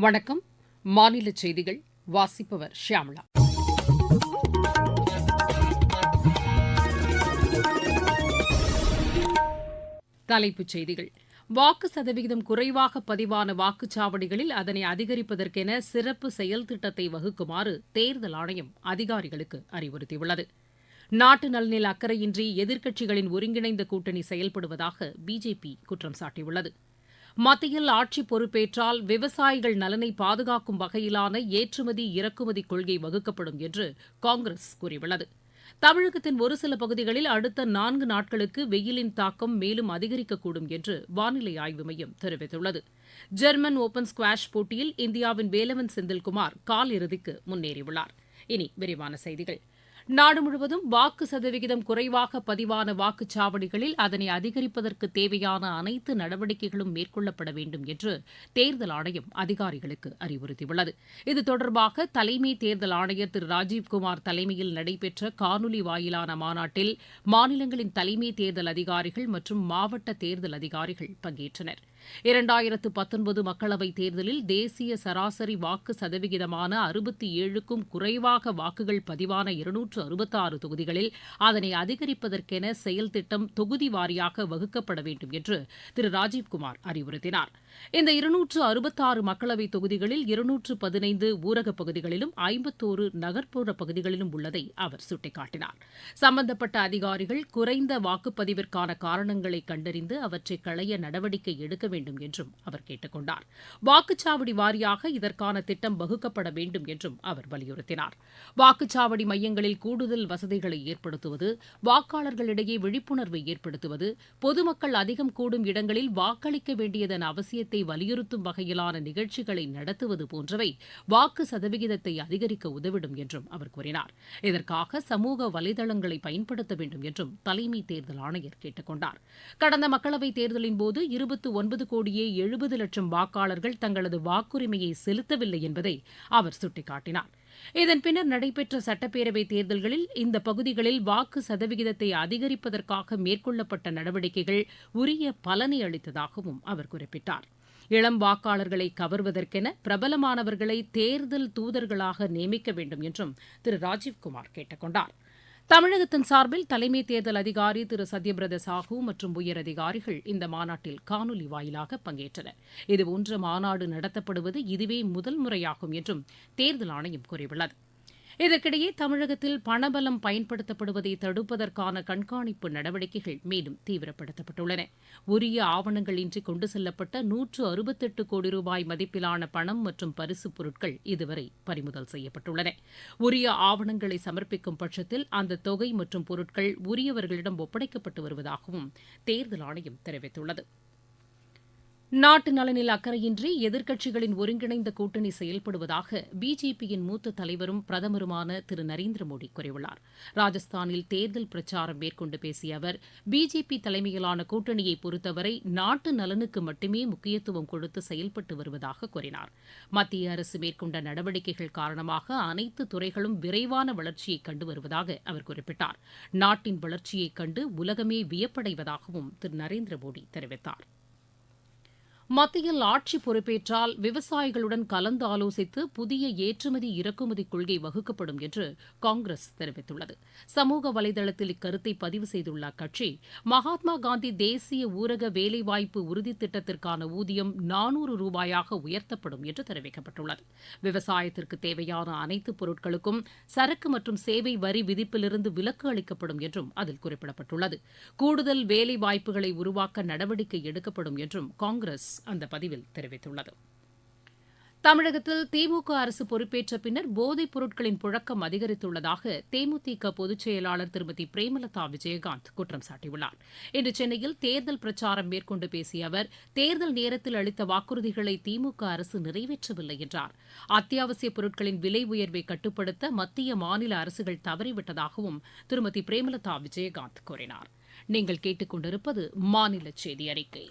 வணக்கம். மாநில செய்திகள் வாசிப்பவர் ஷியாமளா தலைப்புச் செய்திகள். வாக்கு சதவிகிதம் குறைவாக பதிவான வாக்குச்சாவடிகளில் அதனை அதிகரிப்பதற்கென சிறப்பு செயல் திட்டத்தை வகுக்குமாறு தேர்தல் ஆணையம் அதிகாரிகளுக்கு அறிவுறுத்தியுள்ளது. நாட்டு நலனில் அக்கறையின்றி எதிர்க்கட்சிகளின் ஒருங்கிணைந்த கூட்டணி செயல்படுவதாக பிஜேபி குற்றம் சாட்டியுள்ளது. மத்தியில் ஆட்சி பொறுப்பேற்றால் விவசாயிகள் நலனை பாதுகாக்கும் வகையிலான ஏற்றுமதி இறக்குமதி கொள்கை வகுக்கப்படும் என்று காங்கிரஸ் கூறியுள்ளது. தமிழகத்தின் ஒரு சில பகுதிகளில் அடுத்த நான்கு நாட்களுக்கு வெயிலின் தாக்கம் மேலும் அதிகரிக்கக்கூடும் என்று வானிலை ஆய்வு மையம் தெரிவித்துள்ளது. ஜெர்மன் ஓபன் ஸ்குவாஷ் போட்டியில் இந்தியாவின் வேலவன் செந்தில்குமார் கால் இறுதிக்கு முன்னேறியுள்ளார். இனி விரிவான செய்திகள். நாடு முழுவதும் வாக்கு சதவிகிதம் குறைவாக பதிவான வாக்குச்சாவடிகளில் அதனை அதிகரிப்பதற்கு தேவையான அனைத்து நடவடிக்கைகளும் மேற்கொள்ளப்பட வேண்டும் என்று தேர்தல் ஆணையம் அதிகாரிகளுக்கு அறிவுறுத்தியுள்ளது. இது தொடர்பாக தலைமை தேர்தல் ஆணையர் திரு ராஜீவ்குமார் தலைமையில் நடைபெற்ற காணொலி வாயிலான மாநாட்டில் மாநிலங்களின் தலைமை தேர்தல் அதிகாரிகள் மற்றும் மாவட்ட தேர்தல் அதிகாரிகள் பங்கேற்றனர். இரண்டாயிரத்து பத்தொன்பது மக்களவைத் தேர்தலில் தேசிய சராசரி வாக்கு சதவிகிதமான அறுபத்தி ஏழுக்கும் குறைவாக வாக்குகள் பதிவான இருநூற்று அறுபத்தாறு தொகுதிகளில் அதனை அதிகரிப்பதற்கென செயல் திட்டம் தொகுதி வாரியாக வகுக்கப்பட வேண்டும் என்று திரு ராஜீவ்குமார் அறிவுறுத்தினார். இந்த இருநூற்று அறுபத்தாறு மக்களவைத் தொகுதிகளில் இருநூற்று பதினைந்து ஊரகப் பகுதிகளிலும் ஐம்பத்தோரு நகர்ப்புற பகுதிகளிலும் உள்ளதை அவர் சுட்டிக்காட்டினார். சம்பந்தப்பட்ட அதிகாரிகள் குறைந்த வாக்குப்பதிவிற்கான காரணங்களை கண்டறிந்து அவற்றை களைய நடவடிக்கை எடுக்க வேண்டும் என்றும் அவர் கேட்டுக் கொண்டார் வாக்குச்சாவடி வாரியாக இதற்கான திட்டம் வகுக்கப்பட வேண்டும் என்றும் அவர் வலியுறுத்தினார். வாக்குச்சாவடி மையங்களில் கூடுதல் வசதிகளை ஏற்படுத்துவது வாக்காளர்களிடையே விழிப்புணர்வை ஏற்படுத்துவது பொதுமக்கள் அதிகம் கூடும் இடங்களில் வாக்களிக்க வேண்டியதன் அவசியத்தை வலியுறுத்தும் வகையிலான நிகழ்ச்சிகளை நடத்துவது போன்றவை வாக்கு சதவிகிதத்தை அதிகரிக்க உதவிடும் என்றும் அவர் கூறினார். இதற்காக சமூக வலைதளங்களை பயன்படுத்த வேண்டும் என்றும் தலைமை தேர்தல் ஆணையர் கேட்டுக் கொண்டார் கடந்த மக்களவைத் தேர்தலின் போது இருபத்து ஒன்பது கோடியே எழுபது லட்சம் வாக்காளர்கள் தங்களது வாக்குரிமையை செலுத்தவில்லை என்பதை அவர் சுட்டிக்காட்டினார். இதன் பின்னர் நடைபெற்ற சட்டப்பேரவை தேர்தல்களில் இந்த பகுதிகளில் வாக்கு சதவிகிதத்தை அதிகரிப்பதற்காக மேற்கொள்ளப்பட்ட நடவடிக்கைகள் உரிய பலனை அளித்ததாகவும் அவர் குறிப்பிட்டார். இளம் வாக்காளர்களை கவர்வதற்கென பிரபலமானவர்களை தேர்தல் தூதர்களாக நியமிக்க வேண்டும் என்றும் திரு. ராஜீவ்குமார் கேட்டுக் கொண்டார் தமிழகத்தின் சார்பில் தலைமை தேர்தல் அதிகாரி திரு. சத்யபிரத சாஹூ மற்றும் உயரதிகாரிகள் இந்த மாநாட்டில் காணொலி வாயிலாக பங்கேற்றனர். இதுபோன்ற மாநாடு நடத்தப்படுவது இதுவே முதல் முறையாகும் என்றும் தேர்தல் ஆணையம் கூறியுள்ளது. இதற்கிடையே தமிழகத்தில் பணபலம் பயன்படுத்தப்படுவதை தடுப்பதற்கான கண்காணிப்பு நடவடிக்கைகள் மேலும் தீவிரப்படுத்தப்பட்டுள்ளன. உரிய ஆவணங்களின்றி கொண்டு செல்லப்பட்ட நூற்று அறுபத்தெட்டு கோடி ரூபாய் மதிப்பிலான பணம் மற்றும் பரிசுப் பொருட்கள் இதுவரை பறிமுதல் செய்யப்பட்டுள்ளன. உரிய ஆவணங்களை சமர்ப்பிக்கும் பட்சத்தில் அந்த தொகை மற்றும் பொருட்கள் உரியவர்களிடம் ஒப்படைக்கப்பட்டு வருவதாகவும் தேர்தல் ஆணையம் தெரிவித்துள்ளது. நாட்டு நலனில் அக்கறையின்றி எதிர்க்கட்சிகளின் ஒருங்கிணைந்த கூட்டணி செயல்படுவதாக பிஜேபியின் மூத்த தலைவரும் பிரதமருமான திரு நரேந்திர மோடி கூறியுள்ளார். ராஜஸ்தானில் தேர்தல் பிரச்சாரம் மேற்கொண்டு பேசிய அவர் பிஜேபி தலைமையிலான கூட்டணியை பொறுத்தவரை நாட்டு நலனுக்கு மட்டுமே முக்கியத்துவம் கொடுத்து செயல்பட்டு வருவதாக கூறினார். மத்திய அரசு மேற்கொண்ட நடவடிக்கைகள் காரணமாக அனைத்து துறைகளும் விரைவான வளர்ச்சியை கண்டு வருவதாக அவர் குறிப்பிட்டார். நாட்டின் வளர்ச்சியைக் கண்டு உலகமே வியப்படைவதாகவும் திரு நரேந்திர மோடி தெரிவித்தார். மத்தியில் ஆட்சி பொறுப்பேற்றால் விவசாயிகளுடன் கலந்து ஆலோசித்து புதிய ஏற்றுமதி இறக்குமதி கொள்கை வகுக்கப்படும் என்று காங்கிரஸ் தெரிவித்துள்ளது. சமூக வலைதளத்தில் இக்கருத்தை பதிவு செய்துள்ள அக்கட்சி மகாத்மா காந்தி தேசிய ஊரக வேலைவாய்ப்பு உறுதி திட்டத்திற்கான ஊதியம் நானூறு ரூபாயாக உயர்த்தப்படும் என்று தெரிவிக்கப்பட்டுள்ளது. விவசாயத்திற்கு தேவையான அனைத்து பொருட்களுக்கும் சரக்கு மற்றும் சேவை வரி விதிப்பிலிருந்து விலக்கு அளிக்கப்படும் என்றும் அதில் குறிப்பிடப்பட்டுள்ளது. கூடுதல் வேலைவாய்ப்புகளை உருவாக்க நடவடிக்கை எடுக்கப்படும் என்றும் காங்கிரஸ் அந்த பதிவில் தெரிவித்துள்ளது. தமிழகத்தில் திமுக அரசு பொறுப்பேற்ற பின்னர் போதைப் பொருட்களின் புழக்கம் அதிகரித்துள்ளதாக தேமுதிக பொதுச் செயலாளர் திருமதி பிரேமலதா விஜயகாந்த் குற்றம் சாட்டியுள்ளார். இன்று சென்னையில் தேர்தல் பிரச்சாரம் மேற்கொண்டு பேசிய அவர் தேர்தல் நேரத்தில் அளித்த வாக்குறுதிகளை திமுக அரசு நிறைவேற்றவில்லை என்றார். அத்தியாவசிய பொருட்களின் விலை உயர்வை கட்டுப்படுத்த மத்திய மாநில அரசுகள் தவறிவிட்டதாகவும் திருமதி பிரேமலதா விஜயகாந்த் கூறினார். நீங்கள் கேட்டுக்கொண்டிருப்பது மாநில செய்தி அறிக்கை.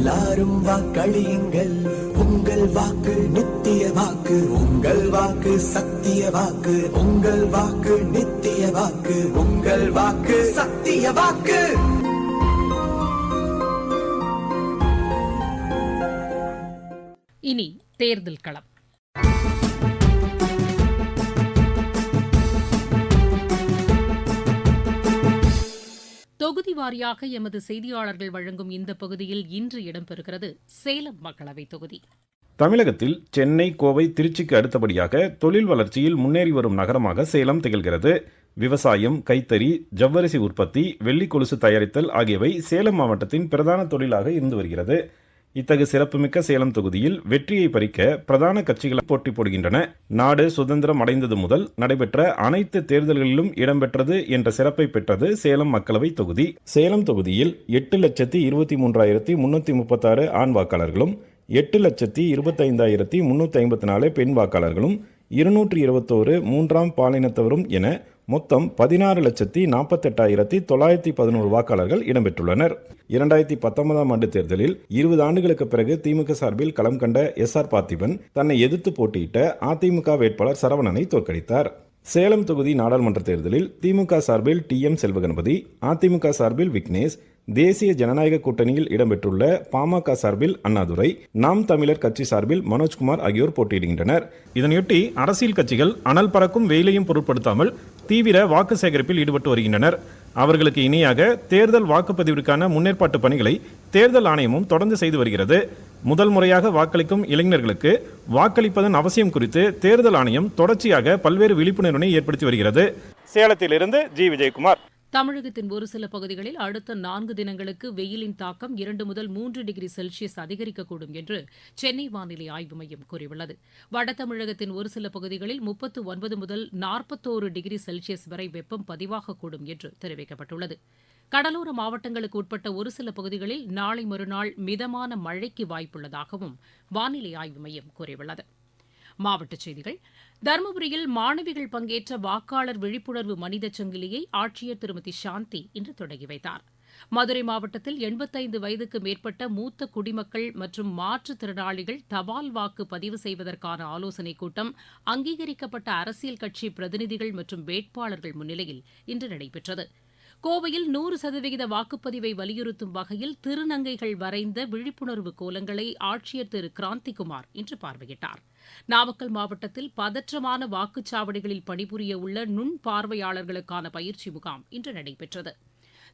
எல்லாரும் வாக்களியுங்கள். உங்கள் வாக்கு நித்திய வாக்கு உங்கள் வாக்கு சத்திய வாக்கு உங்கள் வாக்கு நித்திய வாக்கு உங்கள் வாக்கு சத்திய வாக்கு. இனி தேர்தல் களம். தொகுதி வாரியாக எமது செய்தியாளர்கள் வழங்கும் இந்த பகுதியில் இன்று இடம்பெறுகிறது. சேலம் மக்களவைத் தொகுதி. தமிழகத்தில் சென்னை கோவை திருச்சிக்கு அடுத்தபடியாக தொழில் வளர்ச்சியில் முன்னேறி வரும் நகரமாக சேலம் திகழ்கிறது. விவசாயம் கைத்தறி ஜவ்வரிசி உற்பத்தி வெள்ளி கொலுசு தயாரித்தல் ஆகியவை சேலம் மாவட்டத்தின் பிரதான தொழிலாக இருந்து வருகிறது. இத்தகு சிறப்புமிக்க சேலம் தொகுதியில் வெற்றியை பறிக்க பிரதான கட்சிகள் போட்டி போடுகின்றன. நாடு சுதந்திரம் அடைந்தது முதல் நடைபெற்ற அனைத்து தேர்தல்களிலும் இடம்பெற்றது என்ற சிறப்பை பெற்றது சேலம் மக்களவை தொகுதி. சேலம் தொகுதியில் எட்டு லட்சத்தி இருபத்தி மூன்றாயிரத்தி முன்னூத்தி முப்பத்தாறு ஆண் வாக்காளர்களும் எட்டு லட்சத்தி இருபத்தைந்தாயிரத்தி முன்னூத்தி ஐம்பத்தி நாலு பெண் வாக்காளர்களும் இருநூற்றி இருபத்தோரு மூன்றாம் பாலினத்தவரும் என மொத்தம் பதினாறு லட்சத்தி நாற்பத்தெட்டாயிரத்தி தொள்ளாயிரத்தி பதினோரு வாக்காளர்கள் இடம்பெற்றுள்ளனர். இரண்டாயிரத்தி பத்தொன்பதாம் ஆண்டு தேர்தலில் இருபது ஆண்டுகளுக்கு பிறகு திமுக சார்பில் களம் கண்ட எஸ் ஆர் பார்த்திபன் தன்னை எதிர்த்து போட்டியிட்ட அதிமுக வேட்பாளர் சரவணனை தோற்கடித்தார். சேலம் தொகுதி நாடாளுமன்ற தேர்தலில் திமுக சார்பில் டி எம் செல்வகணபதி அதிமுக சார்பில் விக்னேஷ் தேசிய ஜனநாயக கூட்டணியில் இடம்பெற்றுள்ள பாமக சார்பில் அண்ணாதுரை நாம் தமிழர் கட்சி சார்பில் மனோஜ்குமார் ஆகியோர் போட்டியிடுகின்றனர். இதனையொட்டி அரசியல் கட்சிகள் அனல் பறக்கும் வெயிலையும் பொருட்படுத்தாமல் தீவிர வாக்கு சேகரிப்பில் ஈடுபட்டு வருகின்றனர். அவர்களுக்கு இணையாக தேர்தல் வாக்குப்பதிவிற்கான முன்னேற்பாட்டு பணிகளை தேர்தல் ஆணையமும் தொடர்ந்து செய்து வருகிறது. முதல் முறையாக வாக்களிக்கும் இளைஞர்களுக்கு வாக்களிப்பதன் அவசியம் குறித்து தேர்தல் ஆணையம் தொடர்ச்சியாக பல்வேறு விழிப்புணர்வினை ஏற்படுத்தி வருகிறது. சேலத்திலிருந்து ஜி. விஜயகுமார். தமிழகத்தின் ஒரு சில பகுதிகளில் அடுத்த நான்கு தினங்களுக்கு வெயிலின் தாக்கம் இரண்டு முதல் மூன்று டிகிரி செல்சியஸ் அதிகரிக்கக்கூடும் என்று சென்னை வானிலை ஆய்வு மையம் கூறியுள்ளது. வட தமிழகத்தின் ஒரு சில பகுதிகளில் முப்பத்து ஒன்பது முதல் நாற்பத்தோரு டிகிரி செல்சியஸ் வரை வெப்பம் பதிவாகக்கூடும் என்று தெரிவிக்கப்பட்டுள்ளது. கடலோர மாவட்டங்களுக்கு உட்பட்ட ஒரு சில பகுதிகளில் நாளை மறுநாள் மிதமான மழைக்கு வாய்ப்புள்ளதாகவும் வானிலை ஆய்வு மையம் கூறியுள்ளது. மாவட்டச் செய்திகள். தருமபுரியில் மாணவிகள் பங்கேற்ற வாக்காளர் விழிப்புணர்வு மனித சங்கிலியை ஆட்சியர் திருமதி சாந்தி இன்று தொடங்கி வைத்தார். மதுரை மாவட்டத்தில் எண்பத்தைந்து வயதுக்கு மேற்பட்ட மூத்த குடிமக்கள் மற்றும் மாற்றுத்திறனாளிகள் தபால் வாக்கு பதிவு செய்வதற்கான ஆலோசனைக் கூட்டம் அங்கீகரிக்கப்பட்ட அரசியல் கட்சி பிரதிநிதிகள் மற்றும் வேட்பாளர்கள் முன்னிலையில் இன்று நடைபெற்றது. கோவையில் நூறு சதவிகித வாக்குப்பதிவை வலியுறுத்தும் வகையில் திருநங்கைகள் வரைந்த விழிப்புணர்வு கோலங்களை ஆட்சியர் திரு. கிராந்திகுமார் இன்று பார்வையிட்டார். நாமக்கல் மாவட்டத்தில் பதற்றமான வாக்குச்சாவடிகளில் பணிபுரிய உள்ள நுண் பார்வையாளர்களுக்கான பயிற்சி முகாம் இன்று நடைபெற்றது.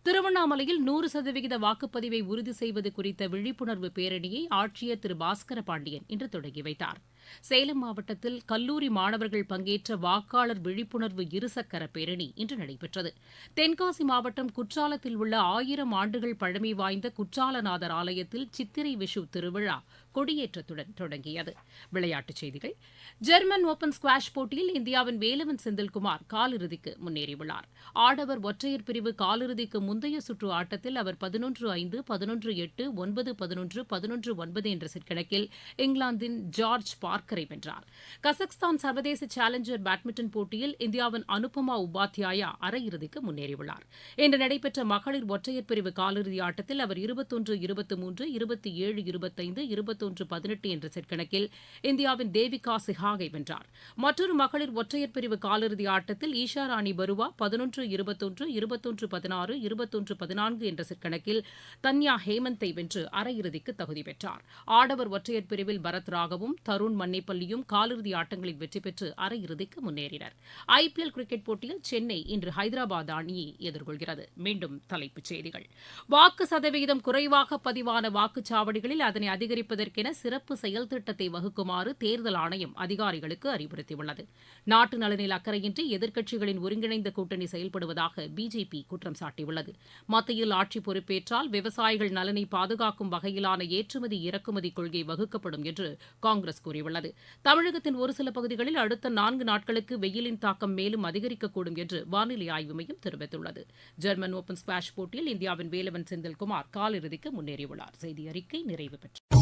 திருவண்ணாமலையில் நூறு சதவிகித வாக்குப்பதிவை உறுதி செய்வது குறித்த விழிப்புணர்வு பேரணியை ஆட்சியர் திரு. பாஸ்கர பாண்டியன் இன்று தொடங்கி வைத்தார். சேலம் மாவட்டத்தில் கல்லூரி மாணவர்கள் பங்கேற்ற வாக்காளர் விழிப்புணர்வு இருசக்கர பேரணி இன்று நடைபெற்றது. தென்காசி மாவட்டம் குற்றாலத்தில் உள்ள ஆயிரம் ஆண்டுகள் பழமை வாய்ந்த குற்றாலநாதர் ஆலயத்தில் சித்திரை விஷு திருவிழா கொடியேற்றத்துடன் தொடங்கியது. விளையாட்டுச் செய்திகள். ஜெர்மன் ஓபன் ஸ்குவாஷ் போட்டியில் இந்தியாவின் வேலவன் செந்தில்குமார் காலிறுதிக்கு முன்னேறியுள்ளார். ஆடவர் ஒற்றையர் பிரிவு காலிறுதிக்கு முந்தைய சுற்று ஆட்டத்தில் அவர் பதினொன்று ஐந்து பதினொன்று எட்டு ஒன்பது பதினொன்று பதினொன்று ஒன்பது என்ற செட் கணக்கில் இங்கிலாந்தின் ஜார்ஜ் பார்க்கரை வென்றார். கசக்ஸ்தான் சர்வதேச சேலஞ்சர் பேட்மிண்டன் போட்டியில் இந்தியாவின் அனுபமா உபாத்யாயா அரையிறுதிக்கு முன்னேறியுள்ளார். இன்று நடைபெற்ற மகளிர் ஒற்றையர் பிரிவு காலிறுதி ஆட்டத்தில் அவர் இருபத்தொன்று இருபத்தி மூன்று இருபத்தி ஏழு இருபத்தைந்து இருபத்தொன்று பதினெட்டு என்ற செட் கணக்கில் இந்தியாவின் தேவிகா சிஹாகை வென்றார். மற்றொரு மகளிர் ஒற்றையர் பிரிவு காலிறுதி ஆட்டத்தில் ஈஷா ராணி பருவா பதினொன்று இருபத்தொன்று இருபத்தொன்று பதினாறு இருபத்தொன்று பதினான்கு என்ற செட் கணக்கில் தன்யா ஹேமந்தை வென்று அரையிறுதிக்கு தகுதி பெற்றார். ஆடவர் ஒற்றையர் பிரிவில் பரத் ராகவும் தருண் மன்னேப்பள்ளியும் காலிறுதி ஆட்டங்களில் வெற்றி பெற்று அரையிறுதிக்கு முன்னேறினர். ஐபிஎல் கிரிக்கெட் போட்டியில் சென்னை இன்று ஹைதராபாத் அணியை எதிர்கொள்கிறது. மீண்டும் தலைப்புச் செய்திகள். வாக்கு சதவிகிதம் குறைவாக பதிவான வாக்குச்சாவடிகளில் அதனை அதிகரிப்பதற்கென சிறப்பு செயல் திட்டத்தை வகுக்குமாறு தேர்தல் ஆணையம் அதிகாரிகளுக்கு அறிவுறுத்தியுள்ளது. நாட்டு நலனில் அக்கறையின்றி எதிர்க்கட்சிகளின் ஒருங்கிணைந்த கூட்டணி செயல்படுவதாக பிஜேபி குற்றம் சாட்டியுள்ளது. மத்தியில் ஆட்சி பொறுப்பேற்றால் விவசாயிகள் நலனை பாதுகாக்கும் வகையிலான ஏற்றுமதி இறக்குமதி கொள்கை வகுக்கப்படும் என்று காங்கிரஸ் கூறியுள்ளது. தமிழகத்தின் ஒரு சில பகுதிகளில் அடுத்த நான்கு நாட்களுக்கு வெயிலின் தாக்கம் மேலும் அதிகரிக்கக்கூடும் என்று வானிலை ஆய்வு மையம் தெரிவித்துள்ளது. ஜெர்மன் ஓபன் ஸ்குவாஷ் போட்டியில் இந்தியாவின் வேலவன் செந்தில்குமார் காலிறுதிக்கு முன்னேறியுள்ளார். செய்தி அறிக்கை நிறைவு பெற்றது